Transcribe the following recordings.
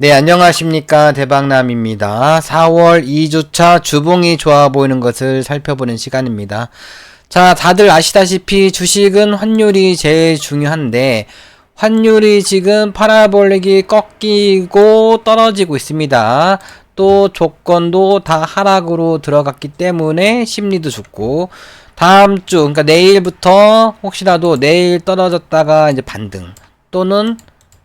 네, 안녕하십니까. 대박남입니다. 4월 2주차 주봉이 좋아 보이는 것을 살펴보는 시간입니다. 자, 다들 아시다시피 주식은 환율이 제일 중요한데, 환율이 지금 파라볼릭이 꺾이고 떨어지고 있습니다. 또 조건도 다 하락으로 들어갔기 때문에 심리도 좋고, 다음 주, 그러니까 내일부터 혹시라도 내일 떨어졌다가 이제 반등, 또는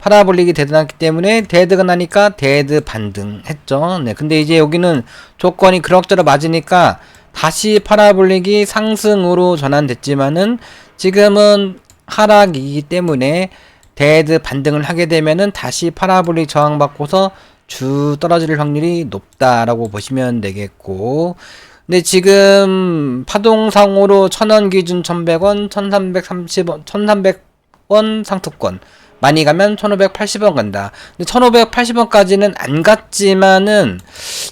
파라볼릭이 대등했기 때문에 대드가 나니까 대드 반등 했죠. 네. 근데 이제 여기는 조건이 그럭저럭 맞으니까 다시 파라볼릭이 상승으로 전환됐지만은 지금은 하락이기 때문에 대드 반등을 하게 되면은 다시 파라볼릭 저항받고서 주 떨어질 확률이 높다라고 보시면 되겠고 근데 지금 파동상으로 1000원 기준 1100원, 1330원, 1300원 상투권 많이 가면 1580원 간다. 근데 1580원까지는 안 갔지만은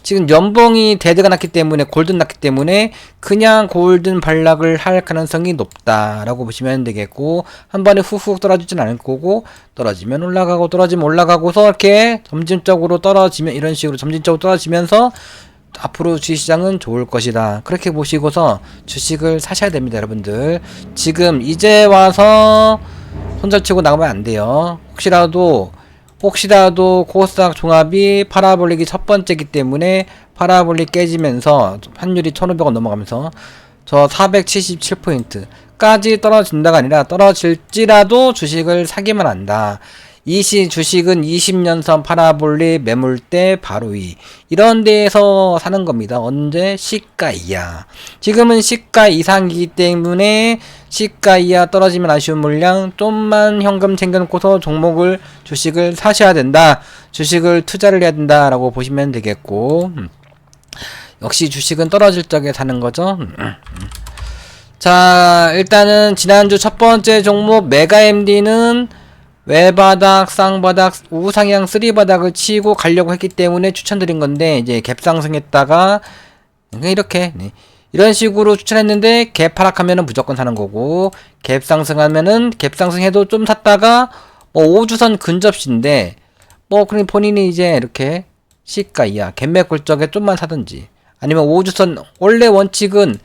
지금 연봉이 데드가 났기 때문에 골든 났기 때문에 그냥 골든 반락을 할 가능성이 높다라고 보시면 되겠고 한 번에 후훅 떨어지진 않을 거고 떨어지면 올라가고 떨어지면 올라가고서 이렇게 점진적으로 떨어지면 이런 식으로 점진적으로 떨어지면서 앞으로 주식시장은 좋을 것이다. 그렇게 보시고서 주식을 사셔야 됩니다, 여러분들. 지금 이제 와서 손절치고 나가면 안 돼요. 혹시라도 혹시라도 코스닥 종합이 파라볼릭이 첫 번째기 때문에 파라볼릭 깨지면서 환율이 1,500원 넘어가면서 저 477포인트까지 떨어진다가 아니라 떨어질지라도 주식을 사기만 한다. 이 시 주식은 20년선 파라볼릭 매물대 바로 위 이런 데에서 사는 겁니다. 언제 시가 이하. 지금은 시가 이상이기 때문에 시가 이하 떨어지면 아쉬운 물량 좀만 현금 챙겨놓고서 종목을 주식을 사셔야 된다. 주식을 투자를 해야 된다 라고 보시면 되겠고 음. 역시 주식은 떨어질 적에 사는 거죠. 음, 음. 자 일단은 지난주 첫 번째 종목 메가MD는 외바닥, 쌍바닥, 우상향 쓰리바닥을 치고 가려고 했기 때문에 추천드린 건데 이제 갭 상승했다가 이렇게 네. 이런 식으로 추천했는데 갭 하락하면은 무조건 사는 거고 갭 상승하면은 갭 상승해도 좀 샀다가 뭐 5주선 근접시인데 뭐 그럼 본인이 이제 이렇게 시가 이하 갭 메꿀 적에 좀만 사든지 아니면 5주선 원래 원칙은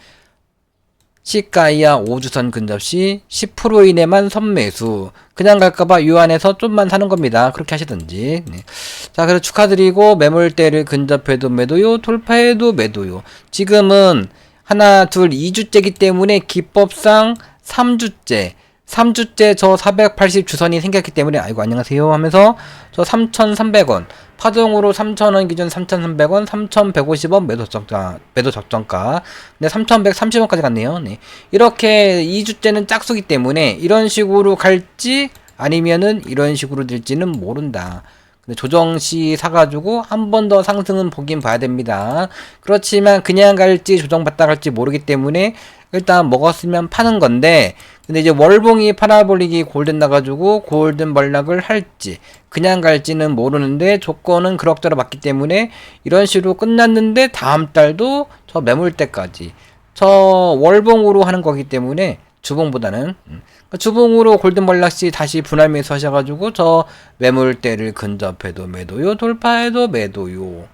시가 이하 5주선 근접시 10% 이내만 선매수 그냥 갈까봐 유한해서 좀만 사는 겁니다. 그렇게 하시든지. 네. 자 그래서 축하드리고 매물대를 근접해도 매도요 돌파해도 매도요. 지금은 하나 둘 2주째기 때문에 기법상 3주째. 3주째 저 480 주선이 생겼기 때문에 아이고 안녕하세요 하면서 저 3,300원. 파동으로 3,000원 기준 3,300원 3,150원 매도 적정 매도 적정가. 근데 3,130원까지 갔네요. 네. 이렇게 2주째는 짝수기 때문에 이런 식으로 갈지 아니면은 이런 식으로 될지는 모른다 근데 조정 시 사가지고 한 번 더 상승은 보긴 봐야 됩니다. 그렇지만 그냥 갈지 조정받다 갈지 모르기 때문에 일단 먹었으면 파는 건데 근데 이제 월봉이 파라볼릭이 골든 나가지고 골든 벌락을 할지 그냥 갈지는 모르는데 조건은 그럭저럭 맞기 때문에 이런 식으로 끝났는데 다음 달도 저 매물대까지 저 월봉으로 하는 거기 때문에 주봉보다는 음. 주봉으로 골든 벌락시 다시 분할 매수 하셔가지고 저 매물대를 근접해도 매도요 돌파해도 매도요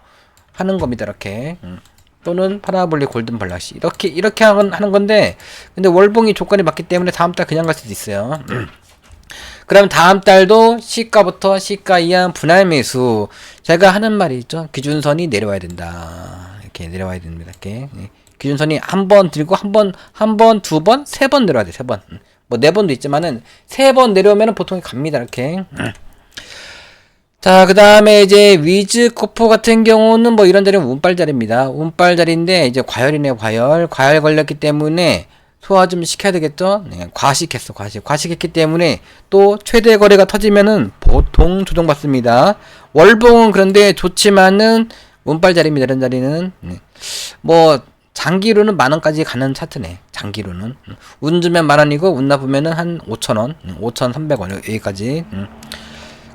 하는 겁니다 이렇게 음. 또는 파라볼릭 골든 벌락시 이렇게 이렇게 하는 건데 근데 월봉이 조건이 맞기 때문에 다음 달 그냥 갈 수도 있어요 음. 그럼 다음 달도 시가부터 시가 이하 분할 매수 제가 하는 말이 있죠 기준선이 내려와야 된다 이렇게 내려와야 됩니다 이렇게 네. 기준선이 한 번 들고 한 번, 한 번, 두 번, 세 번 내려와야 돼, 세 번. 뭐 네 번도 있지만은 세 번 내려오면은 보통 갑니다, 이렇게. 자, 그 다음에 이제 위즈 코프 같은 경우는 뭐 이런 자리는 운빨 자리입니다. 운빨 자리인데 이제 과열이네, 과열. 과열 걸렸기 때문에 소화 좀 시켜야 되겠죠? 네, 과식했어, 과식. 과식했기 때문에 또 최대 거래가 터지면은 보통 조정받습니다. 월봉은 그런데 좋지만은 운빨 자리입니다, 이런 자리는. 네. 뭐, 장기로는 만 원까지 가는 차트네. 장기로는. 운 주면 만 원이고 운 나쁘면은 한 5천 원, 5,300원 여기까지. 음.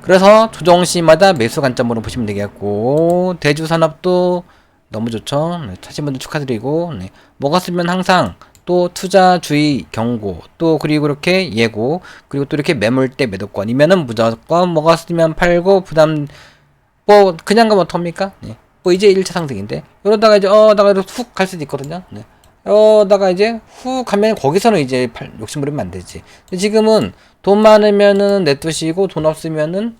그래서 조정 시마다 매수 관점으로 보시면 되겠고 대주 산업도 너무 좋죠. 네, 차신 분들 축하드리고 네. 먹었으면 항상 또 투자 주의 경고 또 그리고 이렇게 예고 그리고 또 이렇게 매물대 매도권이면은 무조건 먹었으면 팔고 부담 뭐 그냥 가면 어떡합니까? 네. 뭐 이제 1차 상승인데 이러다가 이제 어 나가 훅 갈 수도 있거든요. 네. 이러다가 이제 훅 가면 거기서는 이제 팔, 욕심 부리면 안 되지. 지금은 돈 많으면은 내두시고 돈 없으면은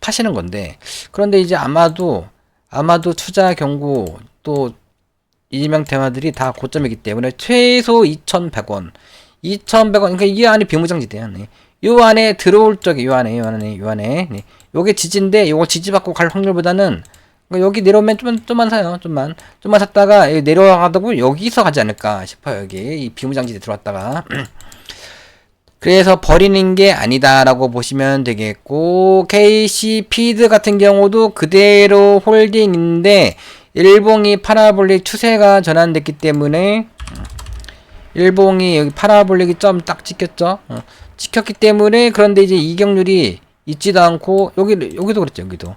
파시는 건데 그런데 이제 아마도 아마도 투자 경고 또 이재명 대마들이 다 고점이기 때문에 최소 2,100원 2,100원 그러니까 이 안에 비무장지대야 네. 요 안에 들어올 적에 요 안에 요 안에 요 안에 네. 요게 지지인데 요거 지지받고 갈 확률보다는 그러니까 여기 내려오면 좀만 좀만 사요. 좀만. 좀만 샀다가 여기 내려가다고 여기서 가지 않을까 싶어요 여기. 이 비무장지대 들어왔다가. 그래서 버리는 게 아니다라고 보시면 되겠고 KC 피드 같은 경우도 그대로 홀딩인데 일봉이 파라볼릭 추세가 전환됐기 때문에 일봉이 여기 파라볼릭이 점 딱 찍혔죠. 어, 찍혔기 때문에 그런데 이제 이격률이 있지도 않고 여기 여기도 그랬죠. 여기도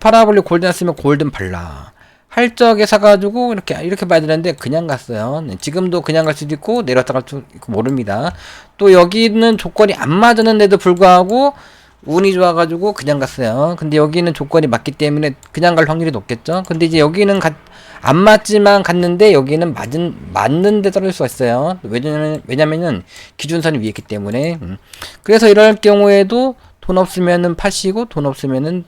파라볼릭 골든 했으면 골든 발라 할 적에 사가지고 이렇게 이렇게 봐야 되는데 그냥 갔어요. 네, 지금도 그냥 갈 수도 있고 내려갔다 갈 수도 있고 모릅니다. 또 여기는 조건이 안 맞았는데도 불구하고 운이 좋아가지고 그냥 갔어요. 근데 여기는 조건이 맞기 때문에 그냥 갈 확률이 높겠죠. 근데 이제 여기는 가, 안 맞지만 갔는데 여기는 맞은 맞는데 떨어질 수가 있어요. 왜냐면 왜냐면은 기준선이 위에 있기 때문에. 음. 그래서 이럴 경우에도 돈 없으면은 파시고 돈 없으면은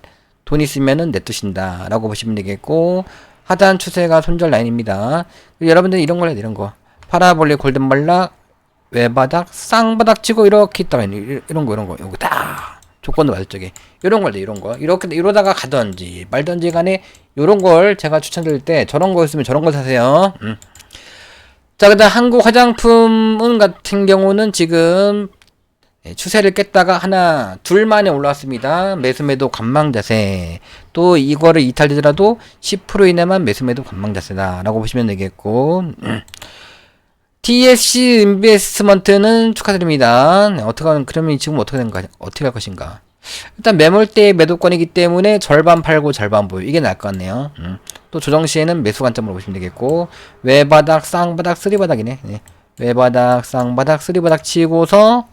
돈 있으면은 내두신다 라고 보시면 되겠고 하단 추세가 손절 라인입니다. 여러분들 이런 걸 해야 돼, 이런 거. 파라볼릭 골든발락 외바닥 쌍바닥 치고 이렇게 있다가 이- 이런 거 이런 거 요거 딱 조건도 맞을 적에 이런 걸 돼, 이런 거 이렇게 이러다가 가든지 말든지 간에 요런 걸 제가 추천드릴 때 저런 거 있으면 저런 거 사세요. 음. 자, 그다음 한국 화장품은 같은 경우는 지금 예, 추세를 깼다가 하나 둘 만에 올라왔습니다. 매수매도 관망 자세. 또 이거를 이탈되더라도 10% 이내만 매수매도 관망 자세다라고 보시면 되겠고. 음. TSC 인베스트먼트는 축하드립니다. 네, 어떻게 하면 그러면 지금 어떻게 된가 어떻게 할 것인가? 일단 매물대 매도권이기 때문에 절반 팔고 절반 보유 이게 나을 것 같네요. 음. 또 조정 시에는 매수 관점으로 보시면 되겠고 외바닥 쌍바닥 쓰리바닥이네. 네. 외바닥 쌍바닥 쓰리바닥 치고서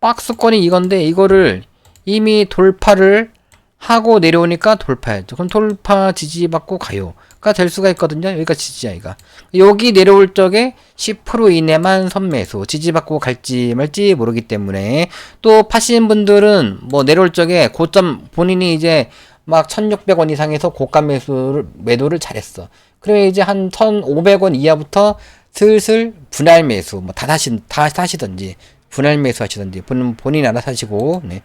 박스권이 이건데 이거를 이미 돌파를 하고 내려오니까 돌파했죠. 그럼 돌파 지지받고 가요가 될 수가 있거든요. 여기가 지지야, 이가. 여기 내려올 적에 10% 이내만 선매수, 지지받고 갈지 말지 모르기 때문에 또 파시는 분들은 뭐 내려올 적에 고점 본인이 이제 막 1600원 이상에서 고가 매수를, 매도를 잘했어. 그러면 이제 한 1500원 이하부터 슬슬 분할 매수, 뭐 다 사시, 다 사시든지, 분할 매수 하시든지, 본, 본인 알아서 하시고, 네.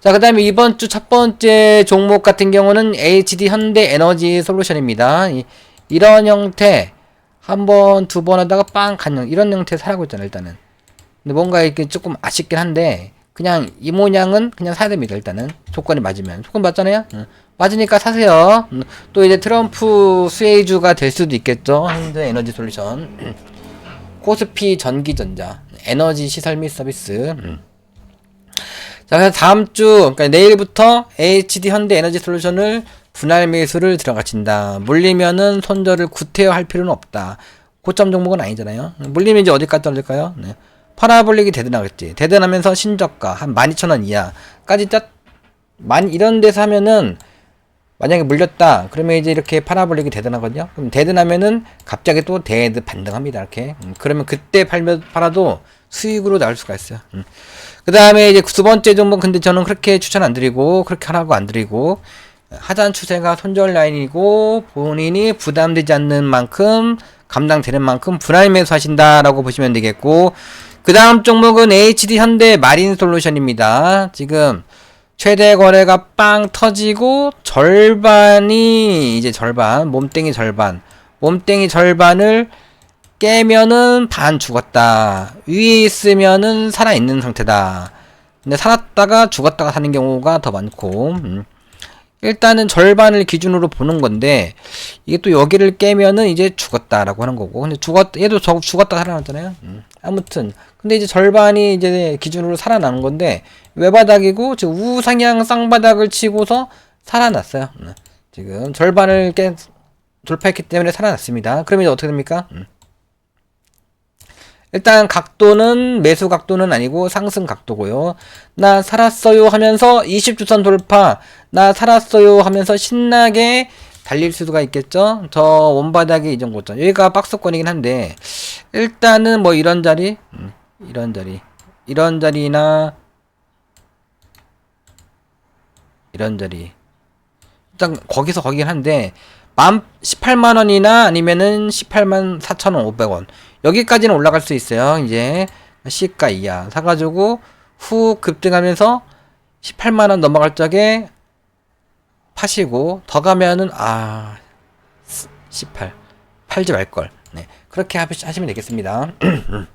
자, 그 다음에 이번 주 첫 번째 종목 같은 경우는 HD 현대 에너지 솔루션입니다. 이, 이런 형태, 한 번, 두 번 하다가 빵, 간형, 이런 형태 사라고 있잖아요, 일단은. 근데 뭔가 이렇게 조금 아쉽긴 한데, 그냥 이 모양은 그냥 사야 됩니다, 일단은. 조건이 맞으면. 조건 맞잖아요? 응. 맞으니까 사세요. 음, 또 이제 트럼프 수혜주가 될 수도 있겠죠. 현대 에너지 솔루션. 코스피 전기전자. 에너지 시설 및 서비스. 음. 자, 그래서 다음 주, 그러니까 내일부터 HD 현대 에너지 솔루션을 분할 매수를 들어가친다. 물리면은 손절을 구태여 할 필요는 없다. 고점 종목은 아니잖아요. 물리면 이제 어디까지 떨어질까요? 네. 파라볼릭이 대단하겠지. 대단하면서 신저가 한 12,000원 이하까지 딱, 만, 이런 데서 하면은 만약에 물렸다. 그러면 이제 이렇게 파라볼릭이 대단하거든요. 그럼 대단하면은 갑자기 또 대드 반등합니다. 이렇게. 음, 그러면 그때 팔면 팔아도 수익으로 나올 수가 있어요. 음. 그 다음에 이제 두 번째 종목 근데 저는 그렇게 추천 안 드리고 그렇게 하라고 안 드리고 하단 추세가 손절 라인이고 본인이 부담되지 않는 만큼 감당되는 만큼 분할 매수하신다라고 보시면 되겠고 그 다음 종목은 HD 현대 마린 솔루션입니다. 지금 최대 거래가 빵 터지고 절반이 이제 절반 몸땡이 절반 몸땡이 절반을 깨면은 반 죽었다 위에 있으면은 살아있는 상태다 근데 살았다가 죽었다가 사는 경우가 더 많고 음. 일단은 절반을 기준으로 보는 건데 이게 또 여기를 깨면은 이제 죽었다라고 하는 거고 근데 죽었 얘도 저 죽었다 살아났잖아요 음. 아무튼 근데 이제 절반이 이제 기준으로 살아나는 건데 외바닥이고 지금 우상향 쌍바닥을 치고서 살아났어요 음. 지금 절반을 깨 돌파했기 때문에 살아났습니다 그러면 이제 어떻게 됩니까 음. 일단 각도는 매수 각도는 아니고 상승 각도고요. 나 살았어요 하면서 20주선 돌파. 나 살았어요 하면서 신나게 달릴 수가 있겠죠. 저 원바닥에 이전 고점. 여기가 박스권이긴 한데 일단은 뭐 이런 자리, 음, 이런 자리, 이런 자리나 이런 자리. 일단 거기서 거긴 한데 만 18만 원이나 아니면은 18만 4,500원 여기까지는 올라갈 수 있어요. 이제 시가 이하 사가지고 후 급등하면서 18만 원 넘어갈 적에 파시고 더 가면은 아 18 팔지 말 걸. 네 그렇게 하시- 하시면 되겠습니다.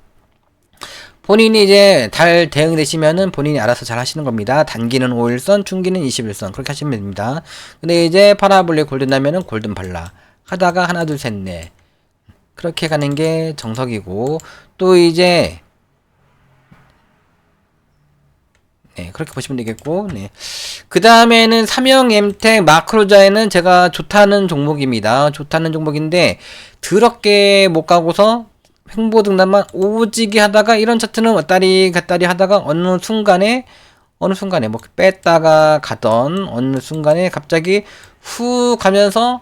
본인이 이제 달 대응되시면은 본인이 알아서 잘 하시는 겁니다. 단기는 5일선, 중기는 21선 그렇게 하시면 됩니다. 근데 이제 파라볼릭 골든 나면은 골든 발라 하다가 하나 둘 셋 넷 그렇게 가는 게 정석이고 또 이제 네 그렇게 보시면 되겠고 네. 그 다음에는 삼형 엠텍 마크로자에는 제가 좋다는 종목입니다. 좋다는 종목인데 더럽게 못 가고서 횡보 등단만 오지게 하다가 이런 차트는 왔다리 갔다리 하다가 어느 순간에 어느 순간에 뭐 뺐다가 가던 어느 순간에 갑자기 후 가면서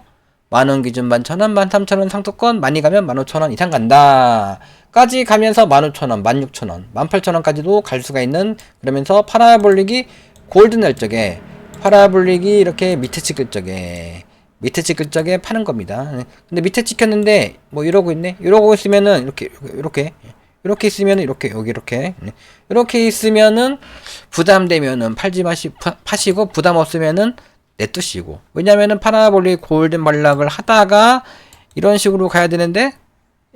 만원 기준 만천원 만삼천원 상도권 많이 가면 만오천원 이상 간다. 까지 가면서 만오천원 만육천원 만팔천원까지도 갈 수가 있는 그러면서 파라볼릭이 골든 날 적에 파라볼릭이 이렇게 밑에 찍을 적에 밑에 찍을 적에 파는 겁니다. 네. 근데 밑에 찍혔는데 뭐 이러고 있네. 이러고 있으면은 이렇게 이렇게 이렇게 있으면은 이렇게 여기 이렇게 네. 이렇게 있으면은 부담되면은 팔지 마시 파, 파시고 부담 없으면은 내두시고 왜냐면은 파라볼릭 골든 발락을 하다가 이런 식으로 가야 되는데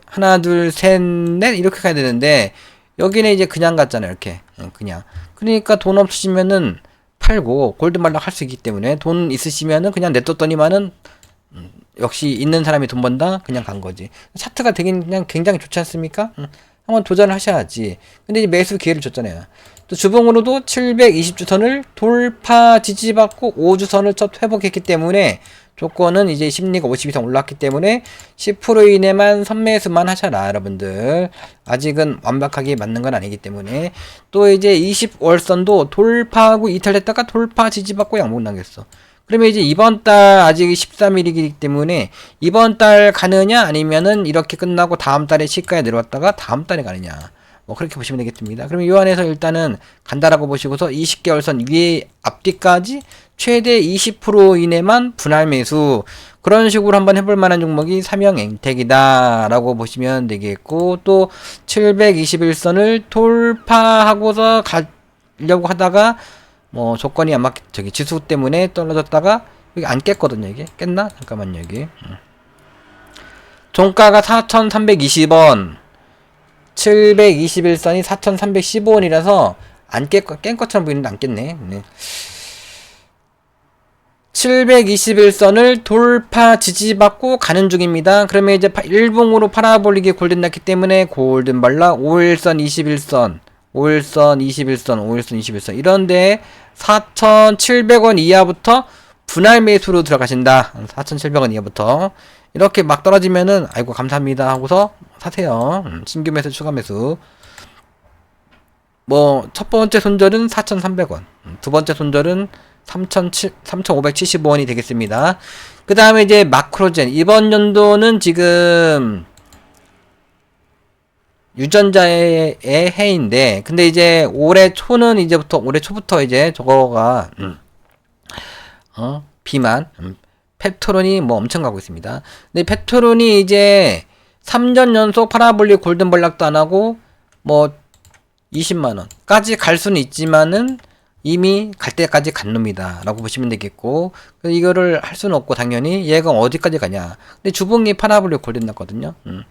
하나 둘 셋 넷 이렇게 가야 되는데 여기는 이제 그냥 갔잖아요 이렇게 응, 그냥 그러니까 돈 없으시면은 팔고 골든 발락 할 수 있기 때문에 돈 있으시면은 그냥 냅뒀더니만은 음, 역시 있는 사람이 돈 번다? 그냥 간 거지. 차트가 되게 그냥 굉장히 좋지 않습니까? 음, 한번 도전을 하셔야지. 근데 이제 매수 기회를 줬잖아요. 또 주봉으로도 720주선을 돌파 지지받고 5주선을 첫 회복했기 때문에 조건은 이제 심리가 50 이상 올랐기 때문에 10% 이내만 선매수만 하셔라 여러분들. 아직은 완벽하게 맞는 건 아니기 때문에. 또 이제 20월선도 돌파하고 이탈했다가 돌파 지지받고 양봉 당겼어. 그러면 이제 이번 달 아직 13일이기 때문에 이번 달 가느냐 아니면은 이렇게 끝나고 다음 달에 시가에 내려왔다가 다음 달에 가느냐 뭐 그렇게 보시면 되겠습니다. 그러면 이 안에서 일단은 간다라고 보시고서 20개월선 위에 앞뒤까지 최대 20% 이내만 분할 매수 그런 식으로 한번 해볼 만한 종목이 삼형 앵택이다라고 보시면 되겠고 또 721선을 돌파하고서 가려고 하다가 뭐 조건이 안 맞, 저기 지수 때문에 떨어졌다가 여기 안 깼거든요 이게 깼나? 잠깐만요 여기 음. 종가가 4,320원 721선이 4,315원이라서 안 깰, 깬 것처럼 보이는데 안 깼네. 네. 721선을 돌파 지지받고 가는 중입니다. 그러면 이제 파- 일봉으로 파라볼릭이 골든 났기 때문에 골든 발라 5일선 21선 5일선 21선 5일선 21선 이런데 4,700원 이하부터 분할 매수로 들어가신다. 4,700원 이하부터 이렇게 막 떨어지면은 아이고 감사합니다 하고서 사세요. 음, 신규 매수 추가 매수. 뭐 첫 번째 손절은 4,300원. 음, 두 번째 손절은 3,575원이 되겠습니다. 그 다음에 이제 마크로젠. 이번 연도는 지금 유전자의 해인데, 근데 이제 올해 초는 이제부터, 올해 초부터 이제 저거가, 음, 어, 비만, 음, 페트론이 뭐 엄청 가고 있습니다. 근데 페트론이 이제 3년 연속 파라볼릭 골든 벌락도 안 하고, 뭐, 20만 원까지 갈 수는 있지만은, 이미 갈 때까지 간 놈이다. 라고 보시면 되겠고, 이거를 할 수는 없고, 당연히 얘가 어디까지 가냐. 근데 주봉이 파라볼릭 골든 났거든요. 음.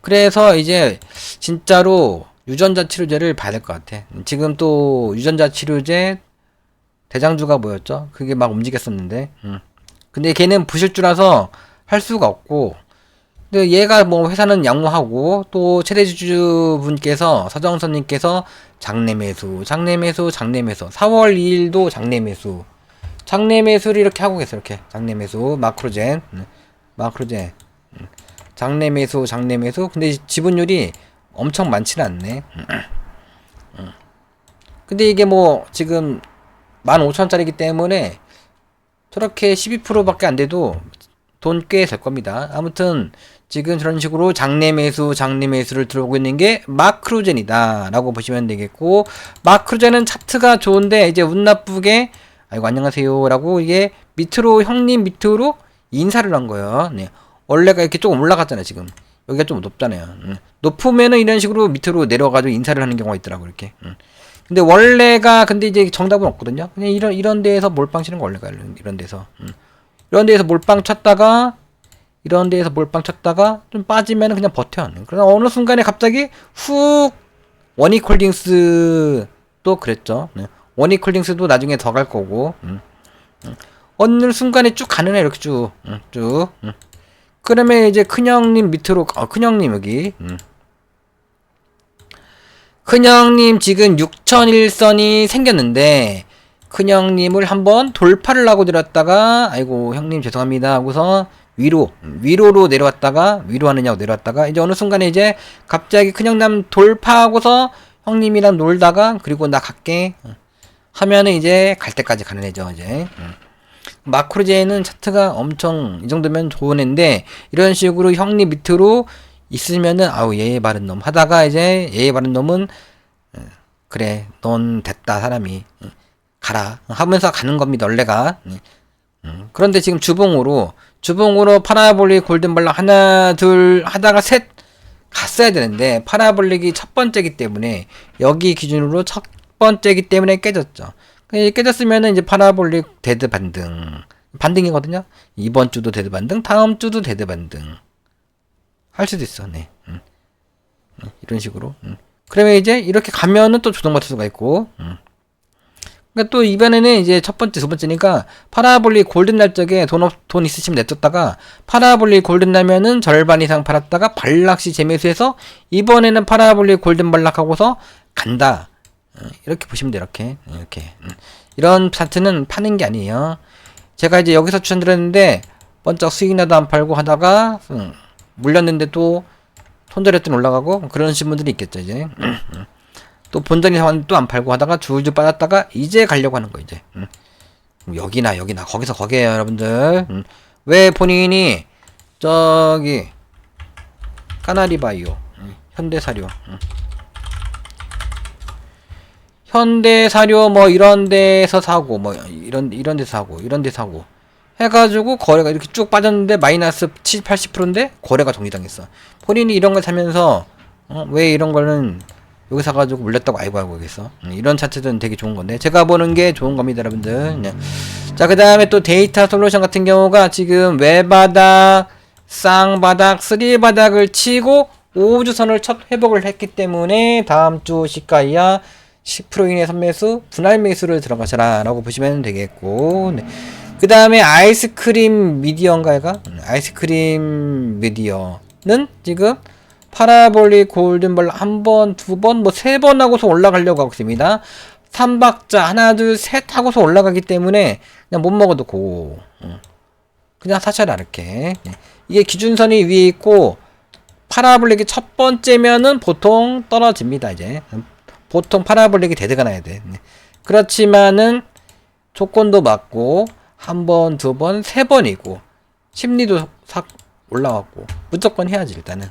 그래서 이제 진짜로 유전자 치료제를 봐야 될 것 같아. 지금 또 유전자 치료제 대장주가 뭐였죠? 그게 막 움직였었는데. 음. 근데 걔는 부실주라서 할 수가 없고. 근데 얘가 뭐 회사는 양호하고 또 최대주주 분께서 서정선님께서 장내 매수, 장내 매수, 장내 매수. 4월 2일도 장내 매수. 장내 매수를 이렇게 하고 계세요. 이렇게 장내 매수 마크로젠, 음. 마크로젠. 음. 장내 매수, 장내 매수. 근데 지분율이 엄청 많지는 않네. 음. 근데 이게 뭐 지금 15,000원짜리기 때문에 저렇게 12%밖에 안 돼도 돈 꽤 될 겁니다. 아무튼 지금 저런 식으로 장내 매수, 장내 매수를 들어오고 있는 게 마크로젠이다 라고 보시면 되겠고 마크로젠은 차트가 좋은데 이제 운 나쁘게 아이고 안녕하세요 라고 이게 밑으로 형님 밑으로 인사를 한 거예요. 네. 원래가 이렇게 조금 올라갔잖아요 지금 여기가 좀 높잖아요. 음. 높으면은 이런 식으로 밑으로 내려가지고 인사를 하는 경우가 있더라고 이렇게. 음. 근데 원래가 근데 이제 정답은 없거든요. 그냥 이런 이런 데에서 몰빵 치는 거 원래가 이런, 이런 데서 음. 이런 데에서 몰빵 쳤다가 이런 데에서 몰빵 쳤다가 좀 빠지면 그냥 버텨. 그러나 어느 순간에 갑자기 훅 원이콜딩스 또 그랬죠. 네. 원이콜딩스도 나중에 더 갈 거고. 음. 음. 어느 순간에 쭉 가는 애 이렇게 쭉, 음, 쭉. 음. 그러면 이제 큰형님 밑으로, 어, 큰형님 여기. 음. 큰형님 지금 6001선이 생겼는데, 큰형님을 한번 돌파를 하고 들었다가, 아이고, 형님 죄송합니다 하고서 위로, 위로로 내려왔다가, 위로 하느냐고 내려왔다가, 이제 어느 순간에 이제 갑자기 큰형님 돌파하고서 형님이랑 놀다가, 그리고 나 갈게. 하면은 이제 갈 때까지 가는 애죠, 이제. 음. 마크로제는 차트가 엄청 이 정도면 좋은 애인데 이런 식으로 형님 밑으로 있으면은 아우 예의 바른 놈 하다가 이제 예의 바른 놈은 어, 그래 넌 됐다 사람이. 어, 가라. 하면서 가는 겁니다 원래가. 음, 그런데 지금 주봉으로 주봉으로 파라볼릭 골든발락 하나 둘 하다가 셋 갔어야 되는데 파라볼릭이 첫 번째기 때문에 여기 기준으로 첫 번째기 때문에 깨졌죠. 깨졌으면은 이제 파라볼릭 데드 반등 반등이거든요. 이번 주도 데드 반등, 다음 주도 데드 반등 할 수도 있어. 네. 음. 음. 이런 식으로. 음. 그러면 이제 이렇게 가면은 또 조정 맞출 수가 있고. 음. 그러니까 또 이번에는 이제 첫 번째, 두 번째니까 파라볼릭 골든 날 적에 돈, 없, 돈 있으시면 냈었다가 파라볼릭 골든 나면은 절반 이상 팔았다가 발락시 재매수해서 이번에는 파라볼릭 골든 발락하고서 간다. 이렇게 보시면 돼요. 이렇게 이렇게 음. 이런 차트는 파는 게 아니에요. 제가 이제 여기서 추천드렸는데 번쩍 수익 나도 안 팔고 하다가 음, 물렸는데 또 손절했더니 올라가고 그러신 분들이 있겠죠 이제. 음, 또 본전이 또 안 팔고 하다가 줄줄 빠졌다가 이제 가려고 하는 거 이제. 여기나 여기나 거기서 거기에요 여러분들. 왜 본인이 저기 까나리바이오 현대사료 현대 사료 뭐 이런 데서 사고 뭐 이런 이런 데 사고 이런 데 사고 해가지고 거래가 이렇게 쭉 빠졌는데 마이너스 70, 80%인데 거래가 정리당했어. 본인이 이런 걸 사면서 어, 왜 이런 거는 여기 사가지고 물렸다고 알고 알고 있겠어. 음, 이런 차트는 되게 좋은 건데 제가 보는 게 좋은 겁니다, 여러분들. 네. 자 그 다음에 또 데이터 솔루션 같은 경우가 지금 외바닥, 쌍바닥, 쓰리바닥을 치고 5주선을 첫 회복을 했기 때문에 다음 주 시가이야 10% 이내 선매수, 분할 매수를 들어가셔라 라고 보시면 되겠고 네. 그 다음에 아이스크림 미디어인가요? 음, 아이스크림 미디어는 지금 파라볼릭 골든벌 한 번, 두 번, 뭐 세 번 하고서 올라가려고 하고 있습니다. 3박자 하나, 둘, 셋 하고서 올라가기 때문에 그냥 못 먹어도 고 음. 그냥 사셔라 이렇게 네. 이게 기준선이 위에 있고 파라볼릭이 첫 번째면은 보통 떨어집니다 이제 보통 파라볼릭이 대대가 나야 돼. 네. 그렇지만은 조건도 맞고 한 번, 두 번, 세 번이고 심리도 싹 올라왔고 무조건 해야지 일단은.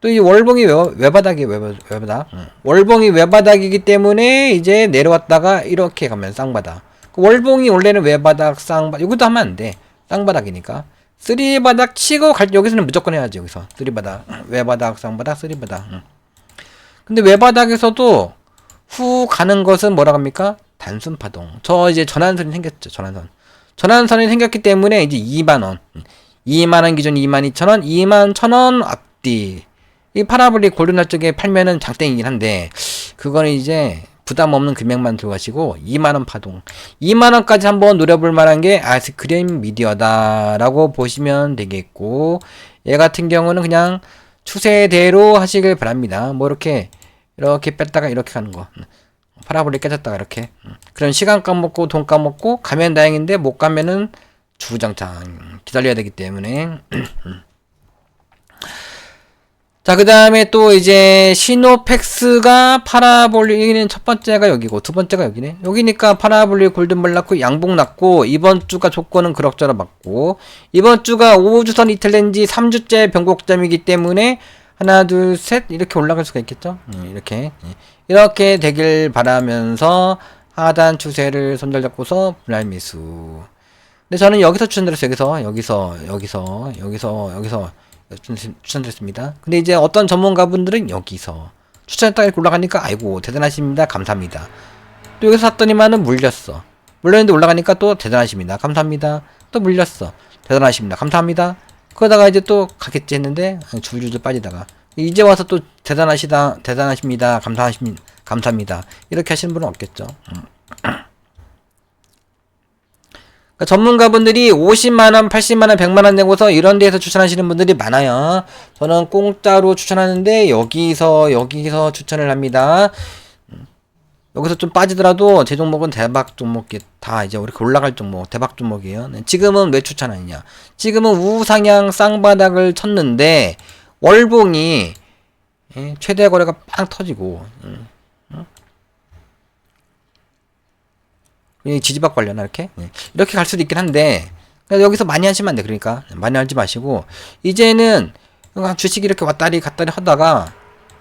또 이 월봉이 외, 외바닥이 외, 외바닥. 응. 월봉이 외바닥이기 때문에 이제 내려왔다가 이렇게 가면 쌍바닥. 그 월봉이 원래는 외바닥, 쌍바닥 이것도 하면 안 돼. 쌍바닥이니까. 쓰리바닥 치고 갈 여기서는 무조건 해야지 여기서 쓰리바닥 외바닥 쌍바닥 쓰리바닥 응. 근데 외바닥에서도 후 가는 것은 뭐라 합니까? 단순 파동. 저 이제 전환선이 생겼죠. 전환선. 전환선이 생겼기 때문에 이제 2만 원. 2만 원 기준 2만 2천 원, 2만 1천 원 앞뒤. 이 파라볼릭 골든날 쪽에 팔면은 장땡이긴 한데 그거는 이제 부담 없는 금액만 들어가시고 2만 원 파동. 2만 원까지 한번 노려볼 만한 게 아이스크림 미디어다 라고 보시면 되겠고 얘 같은 경우는 그냥 추세대로 하시길 바랍니다. 뭐 이렇게 이렇게 뺐다가 이렇게 가는 거. 파라볼릭 깨졌다가 이렇게. 그런 시간 까먹고 돈 까먹고 가면 다행인데 못 가면은 주장창 기다려야 되기 때문에 자, 그 다음에 또 이제 시노팩스가 파라볼릭, 여기는 첫 번째가 여기고 두 번째가 여기네. 여기니까 파라볼릭 골든벨 났고 양봉 났고 이번 주가 조건은 그럭저럭 맞고 이번 주가 5주선 이틀렌지 3주째 변곡점이기 때문에 하나, 둘, 셋 이렇게 올라갈 수가 있겠죠. 음, 이렇게 예. 이렇게 되길 바라면서 하단 추세를 손절 잡고서 분할 매수. 근데 저는 여기서 추천드렸어요. 여기서, 여기서, 여기서, 여기서, 여기서 추천- 추천드렸습니다. 근데 이제 어떤 전문가분들은 여기서 추천했다가 이렇게 올라가니까 아이고 대단하십니다. 감사합니다. 또 여기서 샀더니만은 물렸어. 물렸는데 올라가니까 또 대단하십니다. 감사합니다. 또 물렸어. 대단하십니다. 감사합니다. 그러다가 이제 또 가겠지 했는데 줄줄줄 빠지다가 이제 와서 또 대단하시다 대단하십니다. 감사하십니다. 감사합니다. 이렇게 하시는 분은 없겠죠. 음. 그러니까 전문가분들이 50만원, 80만원, 100만원 내고서 이런 데에서 추천하시는 분들이 많아요. 저는 공짜로 추천하는데 여기서 여기서 추천을 합니다. 음. 여기서 좀 빠지더라도 제 종목은 대박 종목이 다 이제 이렇게 올라갈 종목, 대박 종목이에요. 네, 지금은 왜 추천 하느냐? 지금은 우상향 쌍바닥을 쳤는데 월봉이 예, 최대 거래가 빵 터지고 음, 음. 이 지지박 관련 이렇게 예, 이렇게 갈 수도 있긴 한데 여기서 많이 하시면 안 돼. 그러니까 많이 하지 마시고 이제는 주식 이렇게 왔다리 갔다리 하다가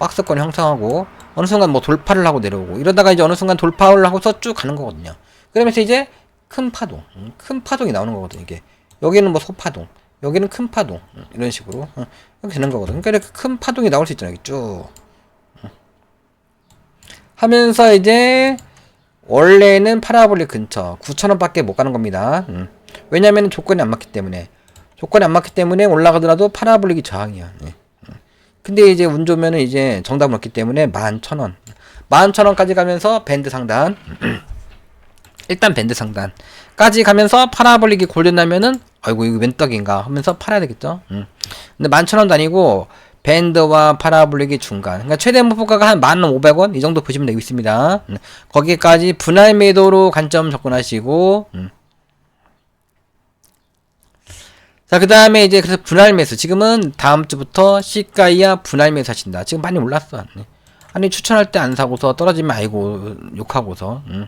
박스권 형성하고 어느 순간 뭐 돌파를 하고 내려오고 이러다가 이제 어느 순간 돌파를 하고서 쭉 가는 거거든요. 그러면서 이제 큰 파동, 음, 큰 파동이 나오는 거거든요. 이게 여기는 뭐 소파동, 여기는 큰 파동 음, 이런 식으로 음, 이렇게 되는 거거든요. 그러니까 이렇게 큰 파동이 나올 수 있잖아요. 쭉 음. 하면서 이제 원래는 파라볼릭 근처 9,000원밖에 못 가는 겁니다. 음. 왜냐면 조건이 안 맞기 때문에 조건이 안 맞기 때문에 올라가더라도 파라볼릭이 저항이야. 예. 음. 근데 이제 운 좋으면은 이제 정답은 없기 때문에 11,000원. 11,000원까지 가면서 밴드 상단. 일단 밴드 상단까지 가면서 파라볼릭이 골든나면은 아이고 이거 웬 떡인가 하면서 팔아야 되겠죠. 음. 근데 11,000원도 아니고 밴드와 파라볼릭이 중간. 그러니까 최대 목표가가 한 1,500원 이 정도 보시면 되겠습니다. 음. 거기까지 분할 매도로 관점 접근하시고 음. 자, 그 다음에 이제 그래서 분할 매수. 지금은 다음 주부터 시가이야 분할 매수 하신다. 지금 많이 올랐어. 네. 아니, 추천할 때 안 사고서 떨어지면 아이고, 욕하고서. 음.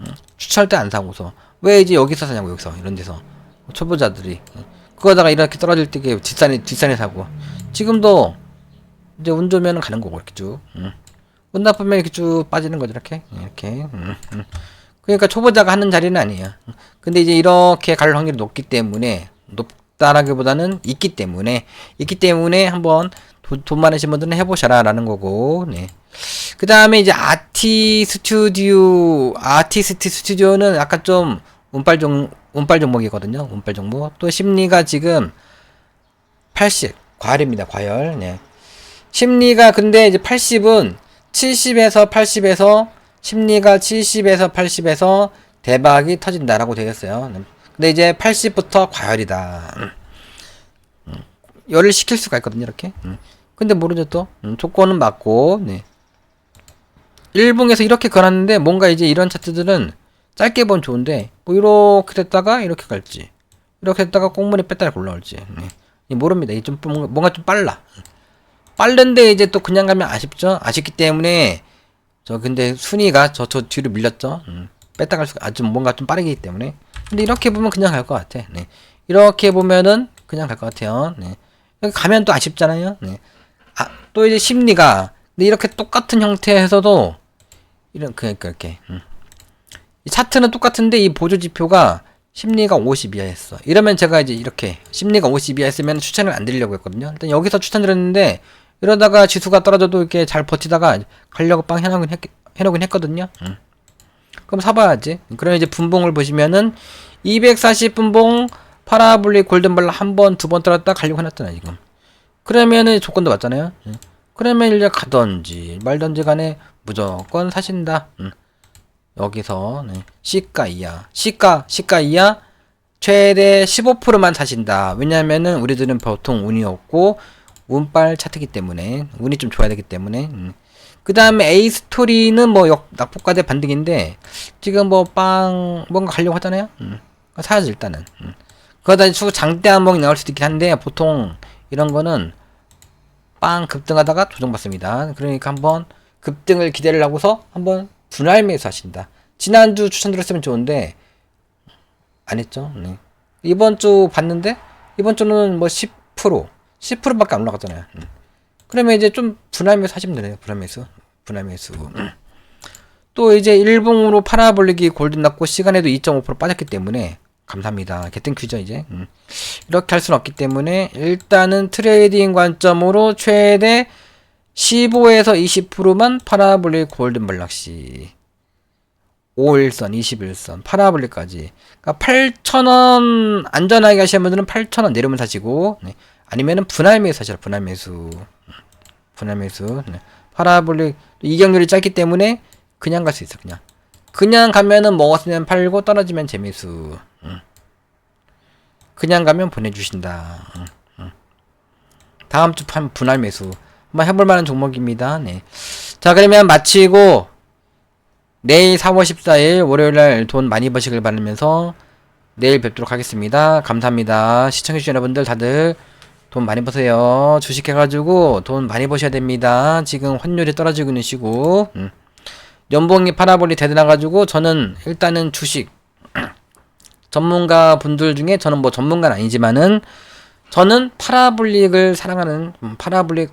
음. 추천할 때 안 사고서. 왜 이제 여기서 사냐고, 여기서. 이런 데서. 초보자들이. 음. 그거다가 이렇게 떨어질 때 뒷산에, 뒷산에 사고. 지금도 이제 운 좋으면 가는 거고, 이렇게 쭉. 음. 운 나쁘면 이렇게 쭉 빠지는 거죠, 이렇게. 이렇게. 음, 음. 그러니까 초보자가 하는 자리는 아니에요. 근데 이제 이렇게 갈 확률이 높기 때문에 높다라기보다는 있기 때문에 있기 때문에 한번 돈, 돈 많으신 분들은 해보셔라 라는 거고. 네. 그 다음에 이제 아티 스튜디오 아티스트 스튜디오는 아까 좀 운빨 종 운빨 종목이거든요. 운빨 종목. 또 심리가 지금 80 과열입니다. 과열. 네. 심리가 근데 이제 80은 70에서 80에서 심리가 70에서 80에서 대박이 터진다라고 되겠어요. 네. 근데 이제 80부터 과열이다. 음. 음. 열을 식힐 수가 있거든요, 이렇게. 음. 근데 모르죠 또. 음, 조건은 맞고, 네. 일봉에서 이렇게 걸었는데 뭔가 이제 이런 차트들은 짧게 보면 좋은데 뭐 이렇게 됐다가 이렇게 갈지 이렇게 됐다가 꽁무니 뺐다가 올라올지 네. 모릅니다. 이게 좀 뭔가, 뭔가 좀 빨라. 빠른데 이제 또 그냥 가면 아쉽죠. 아쉽기 때문에 저 근데 순위가 저 저 뒤로 밀렸죠. 음. 뺐다 갈 수가 아주 뭔가 좀 빠르기 때문에 근데 이렇게 보면 그냥 갈 것 같아. 네. 이렇게 보면은 그냥 갈 것 같아요. 네. 가면 또 아쉽잖아요. 네. 아, 또 이제 심리가 근데 이렇게 똑같은 형태에서도 이런 그러니까 이렇게 음. 이 차트는 똑같은데 이 보조 지표가 심리가 50 이하였어. 이러면 제가 이제 이렇게 심리가 50 이하였으면 추천을 안 드리려고 했거든요. 일단 여기서 추천드렸는데 이러다가 지수가 떨어져도 이렇게 잘 버티다가 가려고 빵 해놓긴, 했, 해놓긴 했거든요. 음. 그럼 사봐야지. 그럼 이제 분봉을 보시면은 240 분봉 파라블릭 골든발라 한 번, 두 번 떨었다 가려고 해놨잖아, 지금. 그러면은 조건도 맞잖아요. 음. 그러면 이제 가던지 말던지 간에 무조건 사신다. 음. 여기서 네. 시가 이하, 시가 시가 이하 최대 15%만 사신다. 왜냐면은 우리들은 보통 운이 없고 운빨 차트기 때문에 운이 좀 좋아야 되기 때문에. 음. 그 다음에 A 스토리는 뭐 역, 낙폭과대 반등인데 지금 뭐 빵 뭔가 가려고 하잖아요. 음. 사야지 일단은. 음. 그러다 추후 장대 한봉이 나올 수도 있긴 한데 보통 이런 거는 빵 급등하다가 조정받습니다. 그러니까 한번 급등을 기대를 하고서 한번 분할 매수하신다. 지난주 추천드렸으면 좋은데 안 했죠. 네. 이번 주 봤는데 이번 주는 뭐 10% 10%밖에 안 올라갔잖아요. 음. 그러면 이제 좀 분할 매수 하시면 되네요. 분할 매수. 분할 매수. 음. 또 이제 일봉으로 팔아볼리기 골든 났고 시간에도 2.5% 빠졌기 때문에 감사합니다. 개땡 큐죠 이제. 음. 이렇게 할 수는 없기 때문에 일단은 트레이딩 관점으로 최대 15에서 20%만 파라볼릭 골든 발락시 5일선, 21선, 파라볼릭까지. 그러니까 8,000원 안전하게 하시는 분들은 8,000원 내려면 사시고 네. 아니면은 분할 매수 하시라 분할 매수. 분할 매수. 네. 파라볼릭 이격률이 짧기 때문에 그냥 갈 수 있어 그냥. 그냥 가면은 먹었으면 팔고 떨어지면 재매수. 음. 그냥 가면 보내주신다. 음, 음. 다음 주 판 분할 매수. 한번 해볼 만한 종목입니다. 네. 자, 그러면 마치고 내일 4월 14일 월요일 날 돈 많이 버시길 바라면서 내일 뵙도록 하겠습니다. 감사합니다. 시청해주신 여러분들 다들 돈 많이 버세요. 주식 해가지고 돈 많이 버셔야 됩니다. 지금 환율이 떨어지고 있는 시고. 음. 연봉이 파라볼이 대단해가지고 저는 일단은 주식 전문가 분들 중에 저는 뭐 전문가는 아니지만은 저는 파라볼릭을 사랑하는 음, 파라볼릭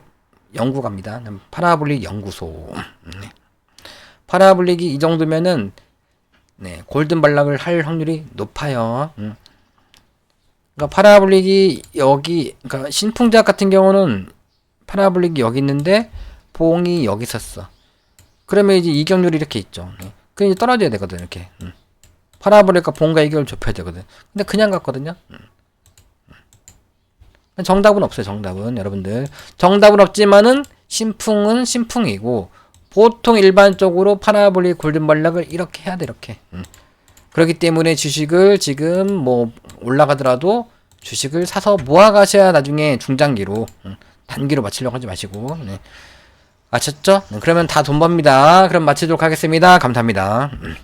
연구가입니다. 음, 파라볼릭 연구소. 음, 네. 파라볼릭이 이 정도면은 네, 골든 발락을 할 확률이 높아요. 음. 그러니까 파라볼릭이 여기 그러니까 신풍작 같은 경우는 파라볼릭이 여기 있는데 봉이 여기 있었어. 그러면 이제 이격률이 이렇게 있죠. 네. 그 이제 떨어져야 되거든 이렇게. 음. 파라볼릭과 봉과 이격을 좁혀야 되거든. 근데 그냥 갔거든요. 음. 음. 정답은 없어요. 정답은 여러분들 정답은 없지만은 신풍은 신풍이고 보통 일반적으로 파라볼릭 골든 발락을 이렇게 해야 돼 이렇게. 음. 그렇기 때문에 주식을 지금 뭐 올라가더라도 주식을 사서 모아 가셔야 나중에 중장기로 음, 단기로 마치려고 하지 마시고 네. 아셨죠? 네, 그러면 다 돈 법니다. 그럼 마치도록 하겠습니다. 감사합니다. 음.